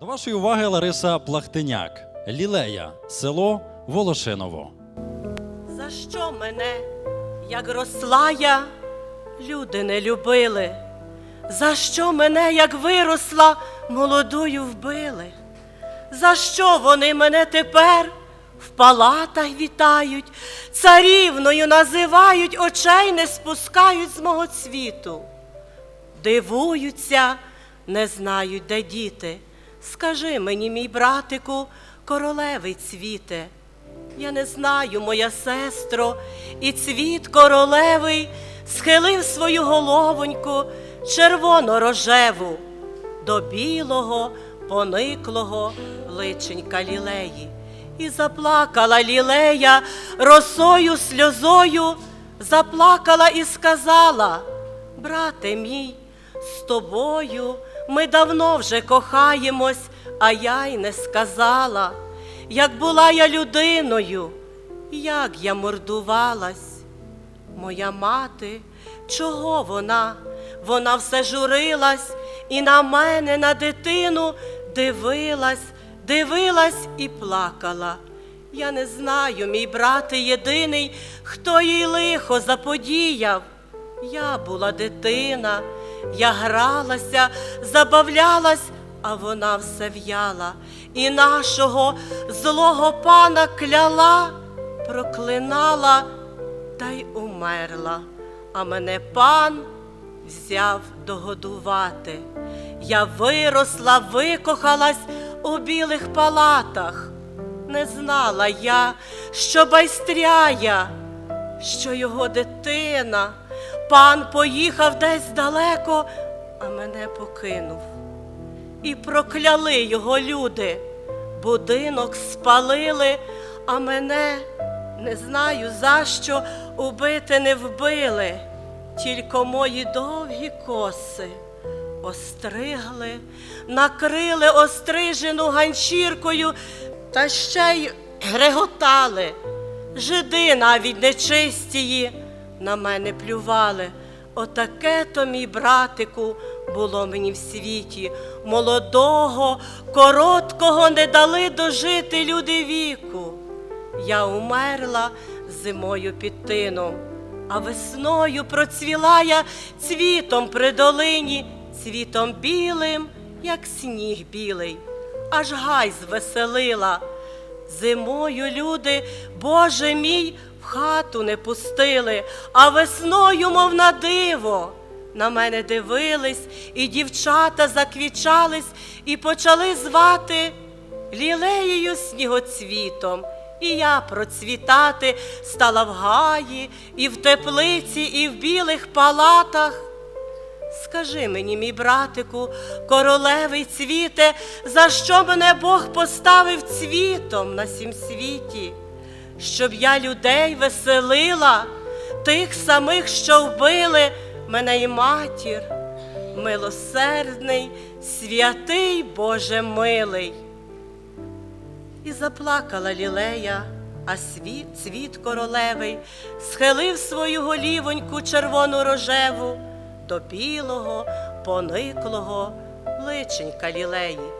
До вашої уваги Лариса Плахтиняк, Лілея, село Волошиново. За що мене, як росла я, люди не любили? За що мене, як виросла, молодою вбили? За що вони мене тепер в палатах вітають, царівною називають, очей не спускають з мого цвіту? Дивуються, не знають, де діти. Скажи мені, мій братику, королевий цвіте. Я не знаю, моя сестро, і цвіт королевий схилив свою головоньку червоно-рожеву до білого, пониклого личенька лілеї. І заплакала лілея росою сльозою, заплакала і сказала, брате мій, з тобою ми давно вже кохаємось, а я й не сказала, як була я людиною, як я мордувалась. Моя мати, чого вона? Вона все журилась і на мене, на дитину дивилась, дивилась і плакала. Я не знаю, мій брате єдиний, хто їй лихо заподіяв. Я була дитина, я гралася, забавлялась, а вона все в'яла, і нашого злого пана кляла, проклинала та й умерла. А мене пан взяв догодувати. Я виросла, викохалась у білих палатах. Не знала я, що байстряя, що його дитина. Пан поїхав десь далеко, а мене покинув. І прокляли його люди, будинок спалили, а мене не знаю за що убити не вбили, тільки мої довгі коси остригли, накрили острижену ганчіркою та ще й реготали. Жиди навіть нечистії на мене плювали. Отаке то, мій братику, було мені в світі. Молодого, короткого не дали дожити люди віку. Я умерла зимою під тином, а весною процвіла я цвітом при долині, цвітом білим, як сніг білий, аж гай звеселила. Зимою люди, Боже мій, в хату не пустили, а весною, мов на диво. На мене дивились, і дівчата заквічались, і почали звати лілеєю снігоцвітом. І я процвітати стала в гаї, і в теплиці, і в білих палатах. Скажи мені, мій братику, королевий цвіте, за що мене Бог поставив цвітом на сім світі, щоб я людей веселила, тих самих, що вбили мене і матір, милосердний, святий Боже милий. І заплакала лілея, а світ, цвіт королевий, схилив свою голівоньку червону рожеву до білого, пониклого личенька лілеї.